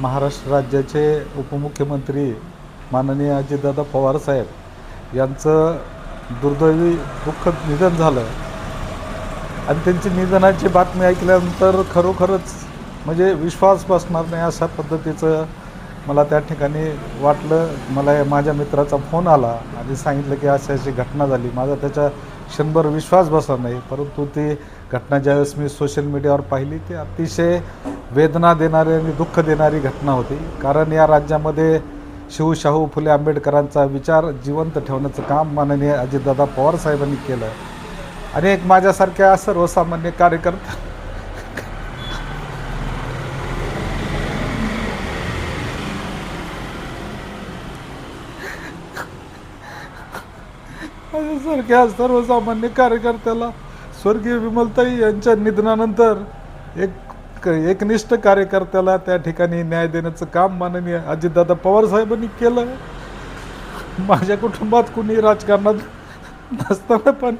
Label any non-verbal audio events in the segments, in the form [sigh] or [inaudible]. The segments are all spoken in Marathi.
महाराष्ट्र राज्याचे उपमुख्यमंत्री माननीय अजितदादा पवारसाहेब यांचं दुर्दैवी दुःखद निधन झालं. आणि त्यांची निधनाची बातमी ऐकल्यानंतर खरोखरच म्हणजे विश्वास बसणार नाही अशा पद्धतीचं मला त्या ठिकाणी वाटलं. मला माझ्या मित्राचा फोन आला आणि सांगितलं की अशी अशी घटना झाली. माझा त्याच्या क्षणभर विश्वास बसला नाही. परंतु ती घटना ज्यावेळेस मी सोशल मीडियावर पाहिली ती अतिशय वेदना देणारी आणि दुःख देणारी घटना होती. कारण या राज्यामध्ये शिवशाहू फुले आंबेडकरांचा विचार जिवंत ठेवण्याचं काम माननीय अजितदादा पवार साहेबांनी केलं. आणि एक माझ्यासारख्या सर्वसामान्य कार्यकर्ता माझ्यासारख्या सर्वसामान्य कार्यकर्त्याला स्वर्गीय विमलताई यांच्या निधनानंतर एक एकनिष्ठ कार्यकर्त्याला त्या ठिकाणी न्याय देण्याचं काम माननीय अजितदादा पवार साहेबांनी केलं. माझ्या कुटुंबात कुणी राजकारणात नसताना पण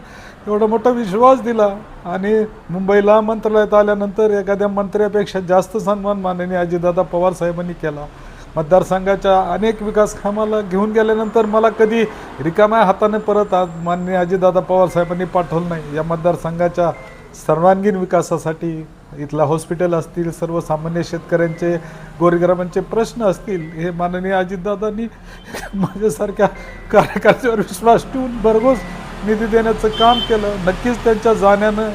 एवढा मोठा विश्वास दिला. आणि मुंबईला मंत्रालयात आल्यानंतर एखाद्या मंत्र्यापेक्षा जास्त सन्मान माननीय अजितदादा पवार साहेबांनी केला. मतदारसंघाच्या अनेक विकास कामाला घेऊन गेल्यानंतर मला कधी रिकाम्या हाताने परत आज माननीय अजितदादा पवार साहेबांनी पाठवलं नाही. या मतदारसंघाच्या सर्वांगीण विकासासाठी इथला हॉस्पिटल असतील सर्वसामान्य शेतकऱ्यांचे गोरगरामांचे प्रश्न असतील हे माननीय अजितदादांनी [laughs] माझ्यासारख्या कार्यकर्त्यावर विश्वास ठेवून भरघोस निधी देण्याचं काम केलं. नक्कीच त्यांच्या जाण्यानं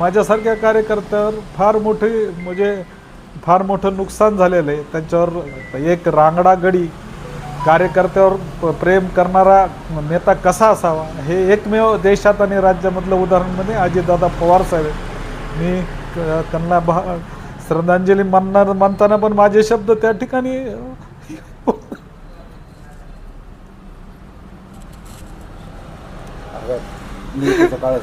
माझ्यासारख्या कार्यकर्त्यावर फार मोठी म्हणजे फार मोठं नुकसान झालेलं आहे. त्यांच्यावर एक रांगडा गडी कार्यकर्त्यावर प- प्रेम करणारा नेता कसा असावा? हे एकमेव देशात आणि राज्यामधलं उदाहरण म्हणजे अजितदादा पवार साहेब मी त्यांना भा श्रद्धांजली मानणार मानताना पण माझे शब्द त्या ठिकाणी काळ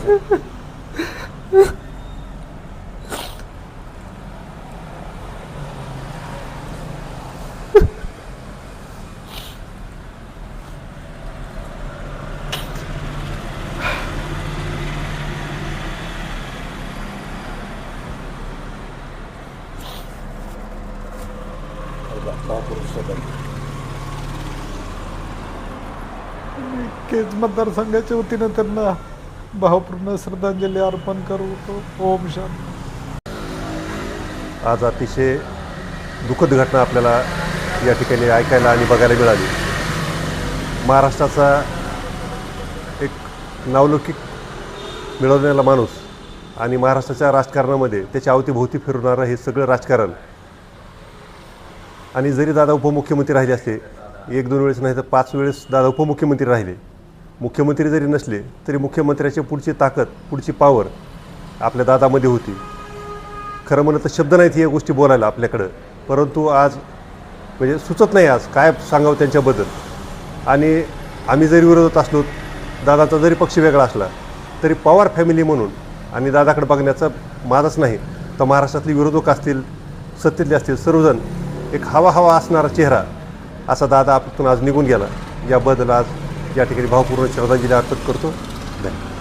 केज मतदारसंघाच्या वतीनं त्यांना भावपूर्ण श्रद्धांजली अर्पण करतो ओम शांती आज अतिशय दुःखद घटना आपल्याला या ठिकाणी ऐकायला आणि बघायला मिळाली. महाराष्ट्राचा एक नावलौकिक मिळवलेला माणूस आणि महाराष्ट्राच्या राजकारणामध्ये त्याच्या अवतीभोवती फिरणारं हे सगळं राजकारण आणि जरी दादा उपमुख्यमंत्री राहिले असते एक दोन वेळेस नाही तर पाच वेळेस दादा उपमुख्यमंत्री राहिले. मुख्यमंत्री जरी नसले तरी मुख्यमंत्र्याची पुढची ताकद पुढची पावर आपल्या दादामध्ये होती. खरं म्हणलं तर शब्द नाहीत या गोष्टी बोलायला आपल्याकडं. परंतु आज म्हणजे सुचत नाही आज काय सांगावं त्यांच्याबद्दल. आणि आम्ही जरी विरोधात असलो दादाचा जरी पक्ष वेगळा असला तरी पवार फॅमिली म्हणून आणि दादाकडे बघण्याचा माझाच नाही. तर महाराष्ट्रातले विरोधक असतील सत्तेतले असतील सर्वजण एक हवा हवा असणारा चेहरा असा दादा आपण आज निघून गेला. याबद्दल आज या ठिकाणी भावपूर्ण श्रद्धांजली अर्पण करतो. धन्यवाद.